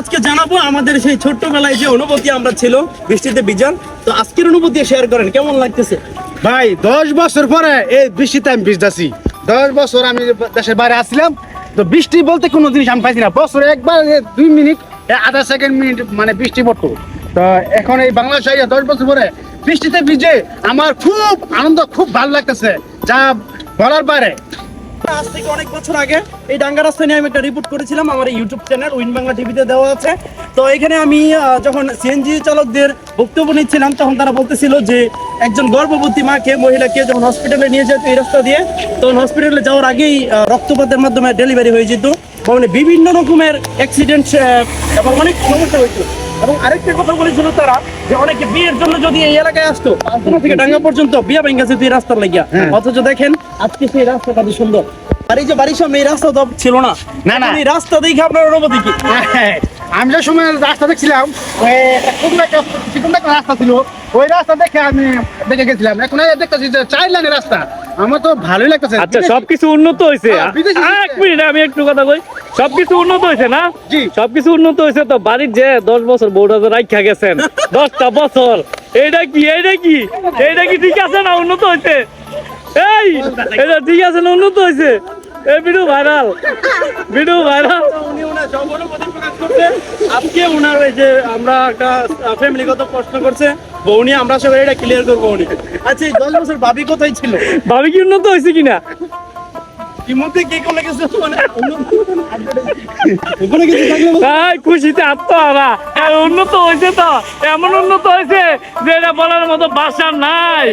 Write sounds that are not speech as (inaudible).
আজকে জানাব আমাদের সেই ছোট্টবেলায় যে অনুভূতি আমরা ছিল বৃষ্টিতে বিজান। তো আজকের অনুভূতি শেয়ার করেন, কেমন লাগতেছে? ভাই, দশ বছর পরে এই বৃষ্টিতে আমি ভিজতেছি দশ বছর আমি দেশের বাইরে আসছিলাম। তো বৃষ্টি বলতে কোনো জিনিস আমি পাইছি না। বছরে একবার দুই মিনিট আধা সেকেন্ড মিনিট মানে বৃষ্টি পড়তো। তো এখন এই বাংলাদেশে দশ বছর পরে বৃষ্টিতে ভিজে আমার খুব আনন্দ, খুব ভালো লাগতেছে। যা বলার বাইরে আজ থেকে অনেক বছর আগে। এই ডাঙ্গা রাস্তা নিয়ে আমি একটা রিপোর্ট করেছিলাম, আমার ইউটিউব চ্যানেল উইন বাংলা টিভিতে দেওয়া আছে। তো এখানে আমি যখন সিএনজি চালকদের বক্তব্য নিচ্ছিলাম, তখন তারা বলতেছিল যে, একজন গর্ভবতী মাকে, মহিলাকে যখন হসপিটালে নিয়ে যেত এই রাস্তা দিয়ে, তখন হসপিটালে যাওয়ার আগেই রক্তপাতের মাধ্যমে ডেলিভারি হয়ে যেত। মানে বিভিন্ন রকমের অ্যাক্সিডেন্ট এবং অনেক সমস্যা হইতো এবং আরেকটা কথা বলেছিল তারা যে অনেকে বিয়ের জন্য যদি এই এলাকায় আসতো পাঁচতলা থেকে ডাঙ্গা পর্যন্ত বিয়া ভেঙে যেত এই রাস্তার লাগিয়া। হ্যাঁ। অথচ দেখেন আজকে সেই রাস্তা কত সুন্দর। আর এই যে বাড়ির সামনে এই রাস্তা তো ছিল না। না, না। এই রাস্তা দেখে আপনার অনুভূতি কি? হ্যাঁ, আমি যে সময় রাস্তা দেখছিলাম রাস্তা ছিল ওই রাস্তা দেখে আমি দেখে গেছিলাম। এখন এই দেখতেছি যে চার লাইনের রাস্তা। আমার তো ভালোই লাগতেছে। আচ্ছা সবকিছু উন্নত হয়েছে হ্যাঁ, এক মিনিট আমি একটু কথা কই। সবকিছু উন্নত হয়েছে না? জি। সবকিছু উন্নত হয়েছে তো বাড়ির যে দশ বছর বউটা রাখা গেছেন (laughs) দশটা বছর। এইটা কি এইটা কি? এইটা কি ঠিক আছে না উন্নত হয়েছে? এই এটা ঠিক আছে না উন্নত হয়েছে? এই ভিডিও ভাইরাল ভিডিও ভাইরাল। উনি ওনার সব প্রকাশ করছে। আজকে ওনার এই যে আমরা একটা ফ্যামিলিগত প্রশ্ন করছে বউনি আমরা সবাই এটা ক্লিয়ার করব উনি। আচ্ছা এই দশ বছর ভাবি কোথায় ছিল? ভাবি কি উন্নত হয়েছে কিনা? খুশিতে আত্মহারা। আর উন্নত হয়েছে তো এমন উন্নত হয়েছে যে এটা বলার মতো বাসা নাই।